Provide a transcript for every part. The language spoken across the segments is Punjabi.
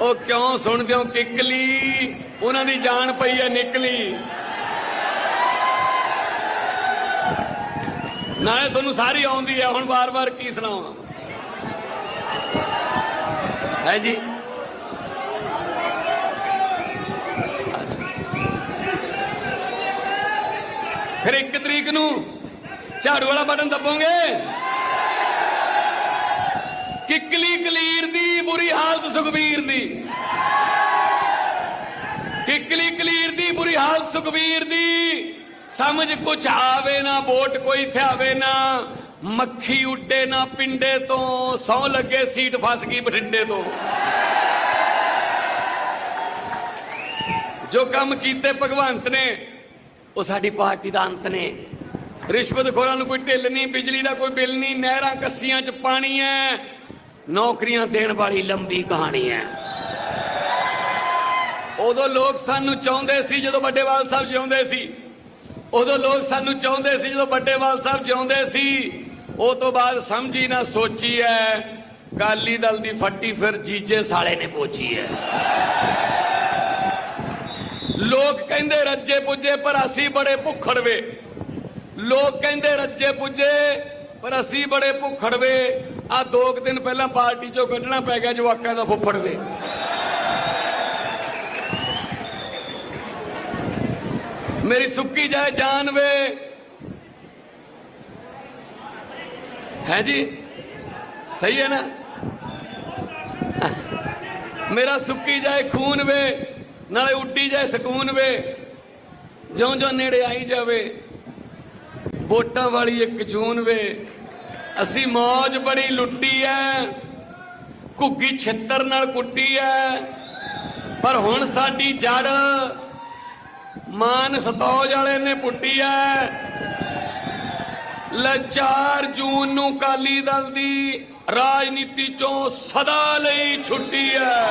ਉਹ ਕਿਉਂ ਸੁਣਦੇ ਹੋ ਕਿਕਲੀ? ਉਹਨਾਂ ਦੀ ਜਾਨ ਪਈ ਹੈ ਨਿਕਲੀ। ਨਾਲੇ ਤੁਹਾਨੂੰ ਸਾਰੀ ਆਉਂਦੀ ਹੈ, ਹੁਣ ਵਾਰ-ਵਾਰ ਕੀ ਸੁਣਾਵਾਂ? ਹੈ ਜੀ? ਫਿਰ ਇੱਕ ਤਰੀਕ ਨੂੰ ਝਾੜੂ ਵਾਲਾ ਬਟਨ ਦੱਬੋਗੇ? ਕਿਕਲੀ ਬੁਰੀ ਹਾਲਤ ਸੁਖਬੀਰ ਦੀ। ਕਿਕਲੀ ਕਲੀਰ ਦੀ ਬੁਰੀ ਹਾਲਤ ਸੁਖਬੀਰ ਦੀ। ਸਮਝ ਕੁਛ ਆਵੇ ਨਾ, ਵੋਟ ਕੋਈ ਥਿਆਵੇ ਨਾ। ਮੱਖੀ ਉੱਡੇ ਨਾ ਪਿੰਡੇ ਤੋਂ, ਸੌ ਲੱਗੇ ਸੀਟ ਫਸ ਗਈ ਬਠਿੰਡੇ ਤੋਂ। ਜੋ ਕੰਮ ਕੀਤੇ ਭਗਵੰਤ ਨੇ, ਉਹ ਸਾਡੀ ਪਾਰਟੀ ਦਾ ਅੰਤ ਨੇ। ਰਿਸ਼ਵਤਖੋਰਾਂ ਨੂੰ ਕੋਈ ਢਿੱਲ ਨਹੀਂ, ਬਿਜਲੀ ਦਾ ਕੋਈ ਬਿੱਲ ਨਹੀਂ, ਨਹਿਰਾਂ ਕੱਸੀਆਂ 'ਚ ਪਾਣੀ ਹੈ। ਨੌਕਰੀਆਂ ਦੇਣ ਵਾਲੀ ਲੰਬੀ ਕਹਾਣੀ ਹੈ। ਉਦੋਂ ਲੋਕ ਸਾਨੂੰ ਚਾਹੁੰਦੇ ਸੀ ਜਦੋਂ ਵੱਡੇਵਾਲ ਸਾਹਿਬ ਜਿਉਂਦੇ ਸੀ। ਉਦੋਂ ਲੋਕ ਸਾਨੂੰ ਚਾਹੁੰਦੇ ਸੀ ਜਦੋਂ ਵੱਡੇਵਾਲ ਸਾਹਿਬ ਜਿਉਂਦੇ ਸੀ। ਉਹ ਤੋਂ ਬਾਅਦ ਸਮਝੀ ਨਾ ਸੋਚੀ ਹੈ ਕਾਲੀ ਦਲ ਦੀ ਫੱਟੀ ਫਿਰ ਜੀਜੇ ਸਾਲੇ ਨੇ ਪੋਚੀ ਹੈ ਲੋਕ ਕਹਿੰਦੇ ਰੱਜੇ ਪੁੱਜੇ ਪਰ ਅਸੀਂ ਬੜੇ ਭੁੱਖੜਵੇ ਲੋਕ ਕਹਿੰਦੇ ਰੱਜੇ ਪੁੱਜੇ ਪਰ ਅਸੀਂ ਬੜੇ ਭੁੱਖੜਵੇ ਆ ਦੋ ਕੁ ਦਿਨ ਪਹਿਲਾਂ ਪਾਰਟੀ ਚੋਂ ਕੱਢਣਾ ਪੈ ਗਿਆ ਜਵਾਕਾਂ ਦਾ ਫੁੱਫੜਵੇ ਮੇਰੀ ਸੁੱਕੀ ਜਾਏ ਜਾਨ ਵੇ। ਹੈ ਜੀ? ਸਹੀ ਹੈ ਨਾ? ਮੇਰਾ ਸੁੱਕੀ ਜਾਏ ਖੂਨ ਵੇ, ਨਾਲੇ ਉੱਡੀ ਜਾਏ ਸਕੂਨ ਵੇ। ਜਿਉਂ ਜਿਉਂ ਨੇੜੇ ਆਈ ਜਾਵੇ। ਵੋਟਾਂ ਵਾਲੀ ਇੱਕ ਜੂਨ ਵੇ। ਅਸੀਂ ਮੌਜ ਬੜੀ ਲੁੱਟੀ ਐ। ਘੁੱਗੀ ਛਿੱਤਰ ਨਾਲ ਕੁੱਟੀ ਐ। ਪਰ ਹੁਣ ਸਾਡੀ ਜੜ ਮਾਨ ਸਤੌਜ ਵਾਲੇ ਨੇ ਪੁੱਟੀ ਐ। ਲੈ 4 ਜੂਨ ਨੂੰ ਕਾਲੀ ਦਲ ਦੀ ਰਾਜਨੀਤੀ ਚੋਂ ਸਦਾ ਲਈ ਛੁੱਟੀ ਐ।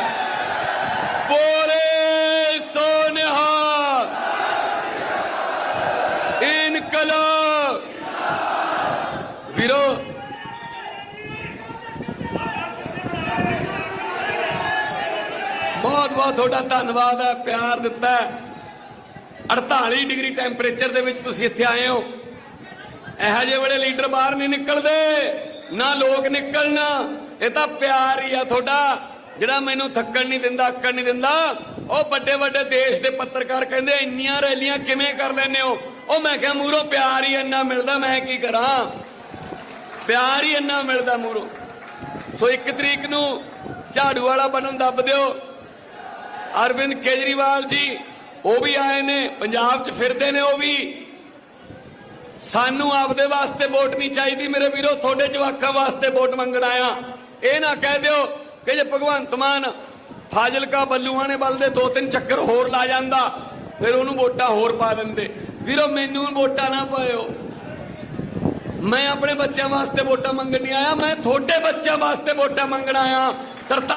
ਵੀਰੋ। ਬਹੁਤ ਬਹੁਤ ਤੁਹਾਡਾ ਧੰਨਵਾਦ ਹੈ, ਪਿਆਰ ਦਿੱਤਾ 48 ਡਿਗਰੀ ਟੈਂਪਰੇਚਰ ਦੇ ਵਿੱਚ ਤੁਸੀਂ ਇੱਥੇ ਆਏ ਹੋ। ਇਹੋ ਜਿਹੇ ਬੜੇ ਲੀਡਰ ਬਾਹਰ ਨਹੀਂ ਨਿਕਲਦੇ, ਨਾ ਲੋਕ ਨਿਕਲਣ। ਇਹ ਤਾਂ ਪਿਆਰ ਹੀ ਆ ਤੁਹਾਡਾ। ਜਿਹੜਾ ਮੈਨੂੰ ਥੱਕਣ ਨਹੀਂ ਦਿੰਦਾ ਅੱਕਣ ਨਹੀਂ ਦਿੰਦਾ, ਉਹ ਵੱਡੇ ਵੱਡੇ ਦੇਸ਼ ਦੇ ਪੱਤਰਕਾਰ ਕਹਿੰਦੇ, ਇੰਨੀਆਂ ਰੈਲੀਆਂ ਕਿਵੇਂ ਕਰ ਲੈਂਦੇ ਹੋ? ਉਹ ਮੈਂ ਕਿਹਾ, ਮੂਰੋ, ਪਿਆਰ ਹੀ ਇੰਨਾ ਮਿਲਦਾ, ਮੈਂ ਕੀ ਕਰਾਂ? ਪਿਆਰ ਹੀ ਇੰਨਾ ਮਿਲਦਾ ਮੂਰੋਂ। ਸੋ ਇੱਕ ਤਰੀਕ ਨੂੰ ਝਾੜੂ ਵਾਲਾ ਬਣਨ ਦੱਬ ਦਿਓ। ਅਰਵਿੰਦ ਕੇਜਰੀਵਾਲ ਜੀ, ਉਹ ਵੀ ਆਏ ਨੇ, ਪੰਜਾਬ 'ਚ ਫਿਰਦੇ ਨੇ ਉਹ ਵੀ। ਸਾਨੂੰ ਆਪਦੇ ਵਾਸਤੇ ਵੋਟ ਨਹੀਂ ਚਾਹੀਦੀ, ਮੇਰੇ ਵੀਰੋ, ਤੁਹਾਡੇ ਜਵਾਕਾਂ ਵਾਸਤੇ ਵੋਟ ਮੰਗਣ ਆਇਆ। ਇਹ ਨਾ ਕਹਿ ਦਿਓ ਕਿ ਜੇ ਭਗਵੰਤ ਮਾਨ ਫਾਜ਼ਿਲਕਾ ਬੱਲੂਆਂ ਨੇ ਬਲ ਦੇ ਦੋ ਤਿੰਨ ਚੱਕਰ ਹੋਰ ਲਾ ਜਾਂਦਾ, ਫਿਰ ਉਹਨੂੰ ਵੋਟਾਂ ਹੋਰ ਪਾ ਦਿੰਦੇ। ਵੀਰੋ, ਮੈਨੂੰ ਵੋਟਾਂ ਨਾ ਪਾਇਓ। ਮੈਂ ਆਪਣੇ ਬੱਚਿਆਂ ਵਾਸਤੇ ਵੋਟਾਂ ਮੰਗਣ ਨਹੀਂ ਆਇਆ, ਮੈਂ ਤੁਹਾਡੇ ਬੱਚਿਆਂ ਵਾਸਤੇ ਵੋਟਾਂ ਮੰਗਣ ਆਇਆ। ਤਰਤਾ